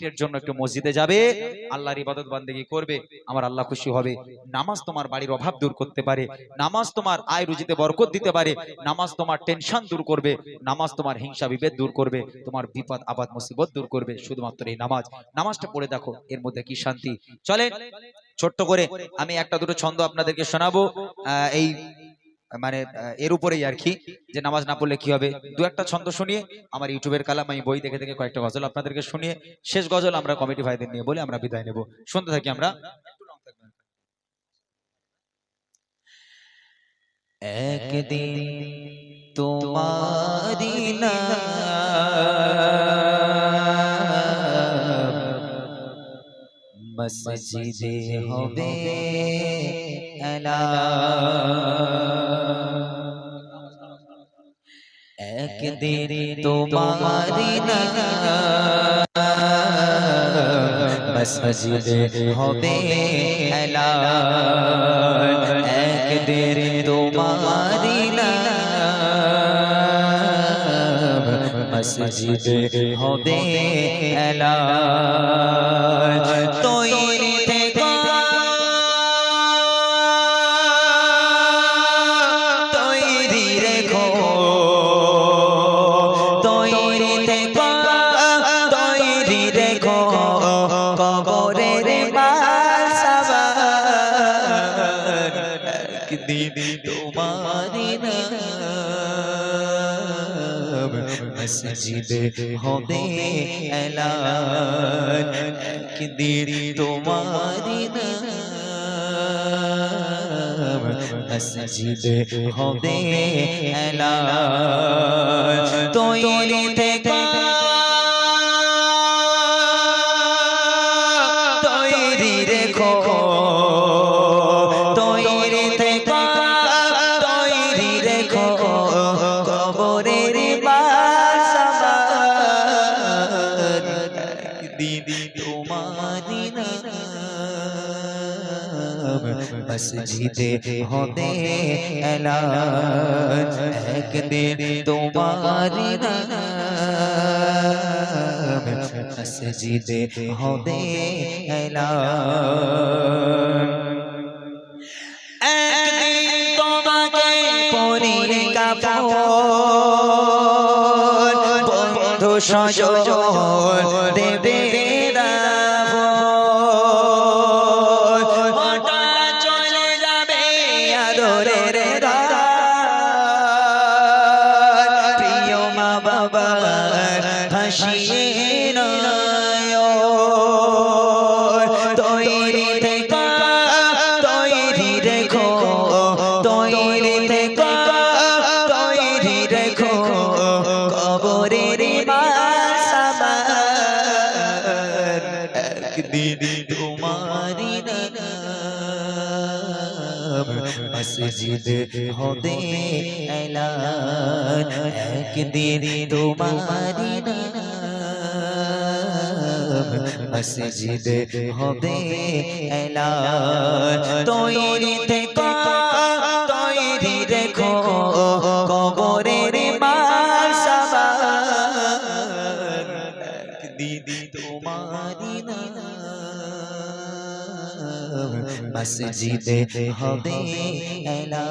এর জন্য একটু মসজিদে যাবে, আল্লাহর ইবাদত বান্দেগি করবে, আমার আল্লাহ খুশি হবে। নামাজ তোমার বাড়ির অভাব দূর করতে পারে, নামাজ তোমার আয় রুজিতে বরকত দিতে পারে, নামাজ তোমার টেনশন দূর করবে, নামাজ তোমার হিংসা বিভেদ দূর করবে, তোমার বিপদ আবাদ মুসিবত দূর করবে, শুধুমাত্র এই নামাজ। নামাজটা পড়ে দেখো, এর মধ্যে কি শান্তি। চলেন, ছোট্ট করে আমি একটা দুটো ছন্দ আপনাদেরকে শোনাবো এই মানে এর উপরেই আর কি, যে নামাজ না পড়লে কি হবে? দু একটা ছন্দ শুনিয়ে, আমার ইউটিউবের কালাম, আমি বই দেখে দেখে কয়েকটা গজল আপনাদেরকে শুনিয়ে, শেষ গজল আমরা কমিটি ভাইদের নিয়ে বলে আমরা বিদায় নেব। শুনতে থাকি আমরা। একদিন তোমারি মসজিদে হবে এলা একদিন তোমারি মসজিদে হবে এলা একদিন তোমারি মসজিদে হবে এলা তৈরি থেকে হবে এলান একদিন তোমারি মসজিদে হবে এলান তৈরি মসজিদে হবে এলান একদিন তোমারি মসজিদে হবে এলান একদিন তোমাকে পরিয়ে কাপড় বন্ধু সজন মসজিদে হবে এলান। একদিন তোমারি মসজিদ হবে এলান। তৈরি থেকে মসজিদে হবে এলা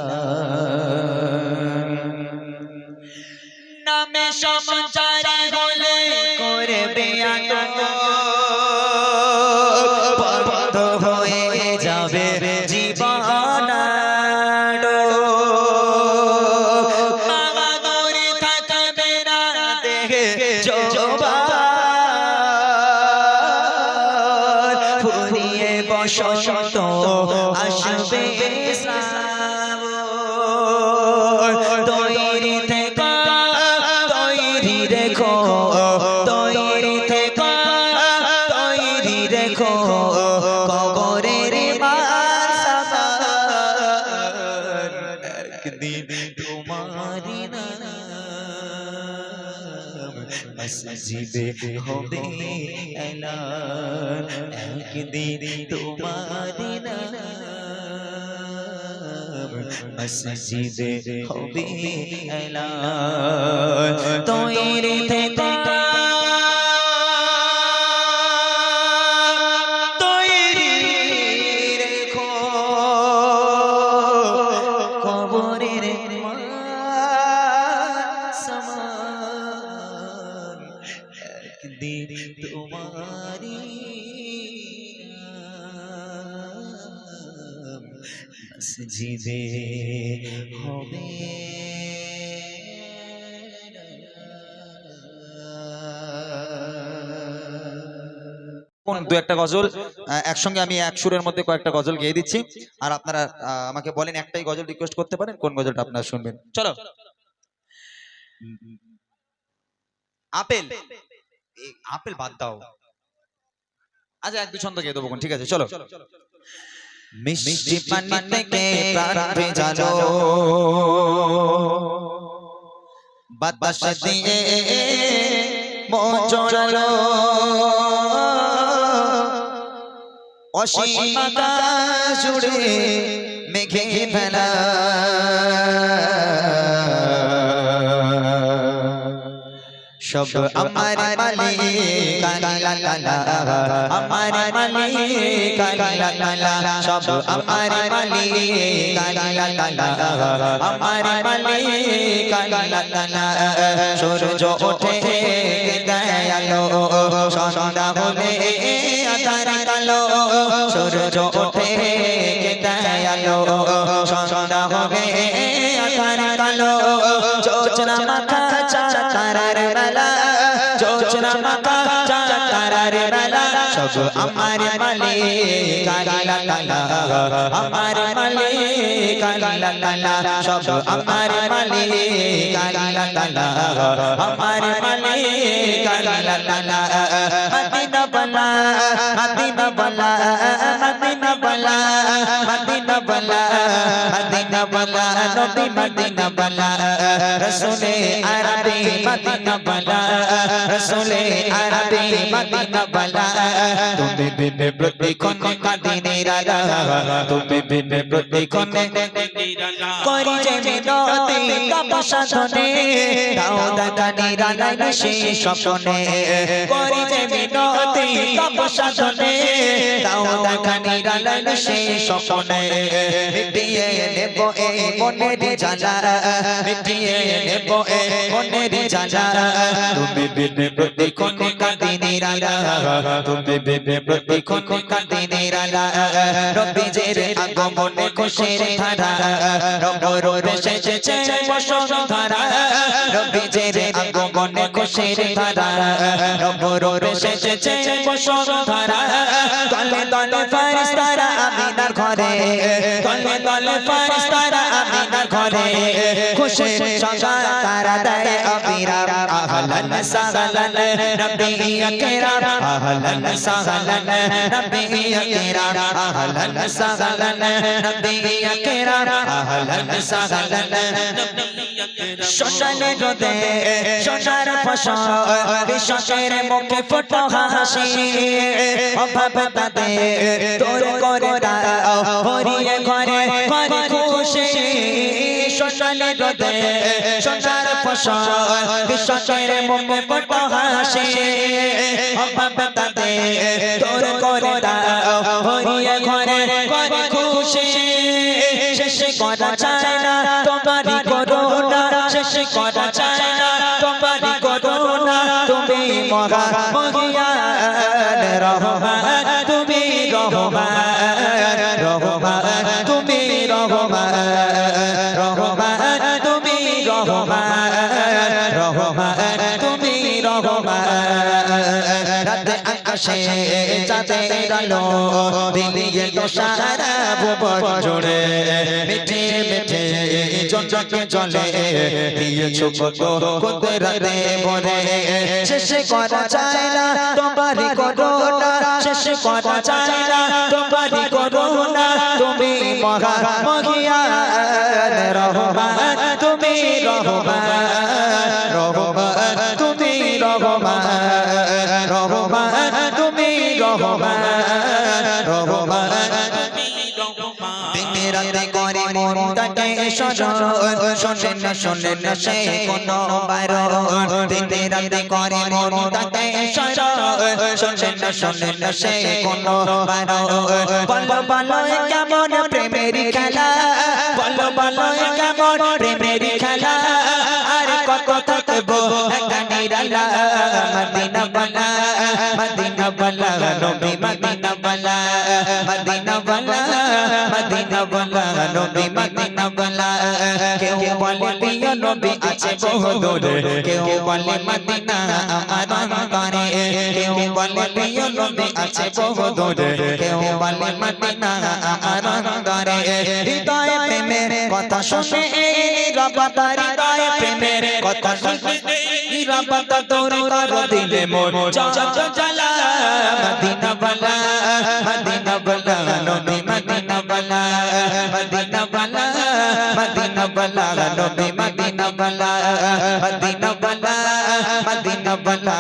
নামে সমাচারে বসন্ত আসবে তৈরি থেকে তৈরি রেখো তৈরি থেকে তৈরি রেখো কবরের একদিন মসজিদে হবে এলান। একদিন তোমারি মসজিদে হবে এলান। তৈরি মসজিদে হবে। দু একটা গজল একসঙ্গে আমি এক সুরের মধ্যে কয়েকটা গজল গেয়ে দিচ্ছি। আর আপনারা আমাকে বলেন একটাই গজল রিকোয়েস্ট করতে পারেন, কোন গজলটা আপনারা শুনবেন। চলো। আপেল। আপেল বাদ দাও। আচ্ছা এক দু ছন্দ গেয়ে দেবো ঠিক আছে, চলো। মিষ্টি পানি থেকে প্রাণ ভেজালো বাতাস দিয়ে মন জড়ালো অসীম আকাশ জুড়ে মেঘে ফেলা সব আমার মালিক আমার মালিক সব আমার মালিক আমার মালিক সূর্য ওঠে দয়ালো সন্ধ্যা হলে আধার কালো সূর্য ওঠে দয়ালো সন্ধ্যা হবে আধার কালো যোচনা মাথা চাতারার বেলা যোচনা মাথা চাতারার বেলা সব আমার মালিক কালা কালা। আমার মালিক কালা কালা সব আমার মালিক কালা কালা। আমার মালিক কালা কালা। মদিনা বলা মদিনা বলা মদিনা বলা। বলা নবী মদিনা বলা, রসুলে আরবি মদিনা বলা, রসুলে আরবি মদিনা বলা। তুমি বিবে প্রতিক্ষণ কাদিনে রাজা, তুমি বিবে প্রতিক্ষণ করি যে মিনতি কাপ সাধনে দাও দাদানি রানাই সেই স্বপ্নে। করি যে মিনতি কাপ সাধনে দাও দাদানি রানাই সেই স্বপ্নে। মিটিয়ে নেব এই মনের জ্বালা মিটিয়ে নেব এই মনের জ্বালা তুমি বিবে প্রতিক্ষণ কাদিনে রাজা তুমি বিবে প্রতিক্ষণ কাদিনে রাজা রবি আগমনে খুশির ধারা। রব রবে সেচেছে বসন্তধারা। রবি আগমনে খুশির ধারা। রব রবে সেচেছে বসন্তধারা। দলে দলে ফারিস্তারা আমিনার ঘরে। দলে দলে ফারিস্তারা ঘরে খুশি সজা তারা দেয় অবিরাম আহলান সাহলান নবী আকরাম আহলান সাহলান নবী আকরাম আহলান সাহলান নবী আকরাম আহলান সাহলান শ্মশানে রোদে সোনার ফসল কৃষকের মুখে ফটো হাসি, অভাব তাদের তোর করে দাও হরিয়ে ঘরে ঘরে খুশি। শ্মশানে রোদে সোনার ফসল কৃষকের মুখে ফটো হাসি। অভাব তাদের তোর করে দাও, হরিয়ে ঘরে ঘরে খুশি। শেষ করা চায় না, তোমারই করোনা শেষ করা চায় না, তোমারই করোনা তুমি মহা মহিয়ান রহমান, তুমি রহমান। আকাশে চাঁদের আলো দিলিয়ে তো সারা ভুবন জুড়ে মিঠে মিঠে চঞ্চকে চলে দিয়েছ কত কত রাতে ভরে শেষ করা চায় না তোমারই করোনা শেষ করা চায় না তোমারই করোনা তুমি মহা মহিয়ান রহমান তুমি রহমান রহমান রহমান রহমান রাতে করে মন তাকে শোনে না শোনে না সে কোন বারণ দিনে রাতে করে মন তাকে শোনে না শোনে না সে কোন বারণ বলো বলো কেমন প্রেমের খেলা বলো বলো কেমন প্রেমের খেলা আর কত থাকব একা মদিনা বালা মদিনা বালা মদিনা বালা মদিনা বালা নবী মদিনা বালা কেউ বলে প্রিয় নবী আছে বহু দূরে কেউ বলে মদিনা আমার অন্তরে কেউ বলে প্রিয় নবী আছে বহু দূরে কেউ বলে মদিনা আমার অন্তরে হৃদয় প্রেমের কথা শুনে রবাবা হৃদয় প্রেমের কথা শুনে রবাবা তোর কর দিলে মোর জ্বালা মদিনা বালা মদিনা মদিনা বালা